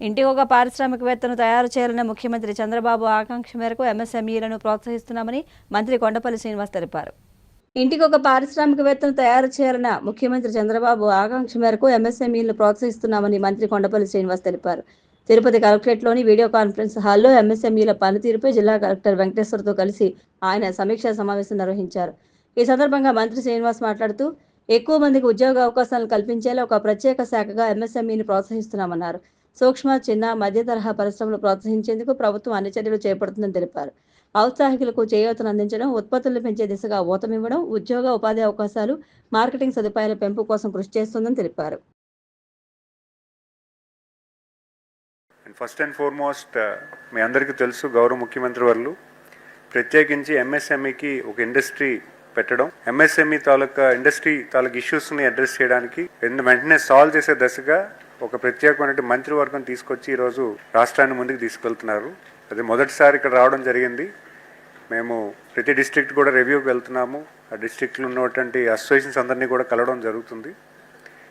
ఇంటికి ఒక పారిశ్రామికవేత్తను తయారు చేయాలన్న ముఖ్యమంత్రి చంద్రబాబు ఆకాంక్ష మేరకు ఎంఎస్ఎంఈలను ప్రోత్సహిస్తున్నామని మంత్రి కొండపల్లి శ్రీనివాస్ తెలిపారు. ఇంటికి ఒక పారిశ్రామికవేత్తను తయారు చేయాలన్న ముఖ్యమంత్రి చంద్రబాబు ఆకాంక్ష మేరకు ఎంఎస్ఎంఈలను ప్రోత్సహిస్తున్నామని మంత్రి కొండపల్లి శ్రీనివాస్ తెలిపారు. తిరుపతి కలెక్టరేట్లోని వీడియో కాన్ఫరెన్స్ హాల్లో ఎంఎస్ఎంఈల పనితీరుపై జిల్లా కలెక్టర్ వెంకటేశ్వర్తో కలిసి ఆయన సమీక్షా సమావేశం నిర్వహించారు. ఈ సందర్భంగా మంత్రి శ్రీనివాస్ మాట్లాడుతూ ఎక్కువ మందికి ఉద్యోగ అవకాశాలను కల్పించేలా ఒక ప్రత్యేక శాఖగా ఎంఎస్ఎంఈని ప్రోత్సహిస్తున్నామన్నారు. సూక్ష్మ చిన్న మధ్య తరహా పరిశ్రమలు ప్రోత్సహించేందుకు ప్రభుత్వం అన్ని చర్యలు చేపడుతుందని తెలిపారు. ఔత్సాహికులకు చేయూతను అందించడం ఉత్పత్తులు పెంచే దిశగా ఊతమివ్వడం ఉద్యోగ ఉపాధి అవకాశాలు మార్కెటింగ్ సదుపాయాల పెంపు కోసం కృషి చేస్తుందని తెలిపారు. ఫస్ట్ అండ్ ఫార్మోస్ట్ మీ అందరికీ తెలుసు గౌరవ ముఖ్యమంత్రి వర్లు ప్రత్యేకించి ఎంఎస్ఎంఈకి ఒక ఇండస్ట్రీ పెట్టడం. ఎంఎస్ఎంఈ తాలూకా ఇండస్ట్రీ తాలూకా ఇష్యూస్ని అడ్రస్ చేయడానికి వెంటనే సాల్వ్ చేసే దశగా ఒక ప్రత్యేకమైన మంత్రివర్గం తీసుకొచ్చి ఈరోజు రాష్ట్రాన్ని ముందుకు తీసుకెళ్తున్నారు. అది మొదటిసారి ఇక్కడ రావడం జరిగింది. మేము ప్రతి డిస్ట్రిక్ట్ కూడా రివ్యూకి వెళ్తున్నాము. ఆ డిస్ట్రిక్ట్లో ఉన్నటువంటి అసోసియేషన్స్ అందరినీ కూడా కలవడం జరుగుతుంది.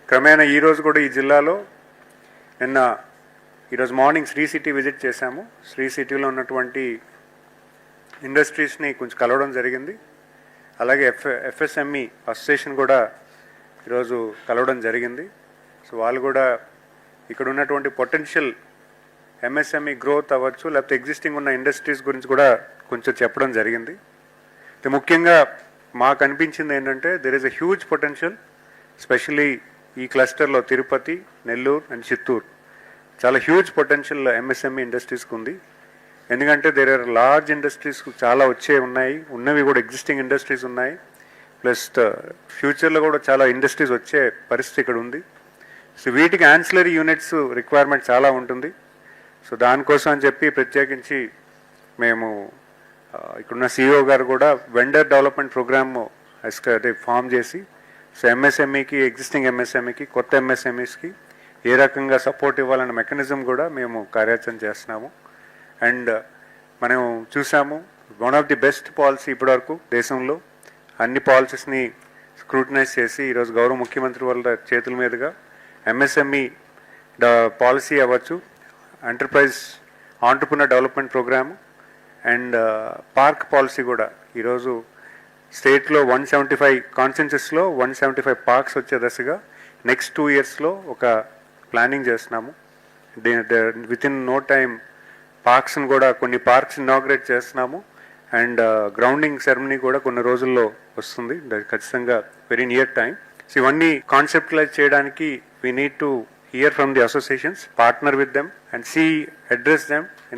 క్రమేణా ఈరోజు కూడా ఈ జిల్లాలో నిన్న ఈరోజు మార్నింగ్ శ్రీ సిటీ విజిట్ చేశాము. శ్రీ సిటీలో ఉన్నటువంటి ఇండస్ట్రీస్ని కొంచెం కలవడం జరిగింది. అలాగే ఎఫ్ ఎఫ్ఎస్ఎంఈ అసోసియేషన్ కూడా ఈరోజు కలవడం జరిగింది. సో వాళ్ళు కూడా ఇక్కడ ఉన్నటువంటి పొటెన్షియల్ ఎంఎస్ఎంఈ గ్రోత్ అవ్వచ్చు లేకపోతే ఎగ్జిస్టింగ్ ఉన్న ఇండస్ట్రీస్ గురించి కూడా కొంచెం చెప్పడం జరిగింది. అయితే ముఖ్యంగా మాకు అనిపించింది ఏంటంటే there is a huge potential specially ఈ క్లస్టర్లో తిరుపతి నెల్లూరు అండ్ చిత్తూరు. చాలా హ్యూజ్ పొటెన్షియల్ ఎంఎస్ఎంఈ ఇండస్ట్రీస్కి ఉంది. ఎందుకంటే దేర్ ఆర్ లార్జ్ ఇండస్ట్రీస్ చాలా వచ్చే ఉన్నాయి. ఉన్నవి కూడా ఎగ్జిస్టింగ్ ఇండస్ట్రీస్ ఉన్నాయి. ప్లస్ ఫ్యూచర్లో uh, కూడా చాలా ఇండస్ట్రీస్ వచ్చే పరిస్థితి ఇక్కడ ఉంది. సో వీటికి యాన్సిలరీ యూనిట్స్ రిక్వైర్మెంట్ చాలా ఉంటుంది. సో దానికోసం అని చెప్పి ప్రత్యేకించి మేము ఇక్కడున్న సిఇఓ గారు కూడా వెండర్ డెవలప్మెంట్ ప్రోగ్రామ్ అదే ఫామ్ చేసి సో ఎంఎస్ఎంఈకి ఎగ్జిస్టింగ్ ఎంఎస్ఎంఈకి కొత్త ఎంఎస్ఎంఈస్కి ఏ రకంగా సపోర్ట్ ఇవ్వాలన్న మెకానిజం కూడా మేము కార్యాచరణ చేస్తున్నాము. అండ్ మనం చూసాము one of the best policy ఇప్పటివరకు దేశంలో అన్ని పాలసీస్ని స్క్రూటినైజ్ చేసి ఈరోజు గౌరవ ముఖ్యమంత్రి వాళ్ళ చేతుల మీదుగా ఎంఎస్ఎంఈ పాలసీ అవ్వచ్చు enterprise entrepreneur development programme and park policy కూడా. ఈరోజు స్టేట్లో వన్ సెవెంటీ ఫైవ్ కాన్సెన్సెస్లో వన్ సెవెంటీ ఫైవ్ పార్క్స్ వచ్చే దశగా నెక్స్ట్ టూ ఇయర్స్లో ఒక ప్లానింగ్ చేస్తున్నాము. విత్ ఇన్ నో టైం పార్క్స్ని కూడా కొన్ని పార్క్స్ ఇనాగ్రేట్ చేస్తున్నాము. అండ్ uh, గ్రౌండింగ్ సెరమనీ కూడా కొన్ని రోజుల్లో వస్తుంది. ఖచ్చితంగా వెరీ నియర్ టైం సో ఇవన్నీ కాన్సెప్టలైజ్ చేయడానికి we need to hear from the associations, partner with them and see, address them in a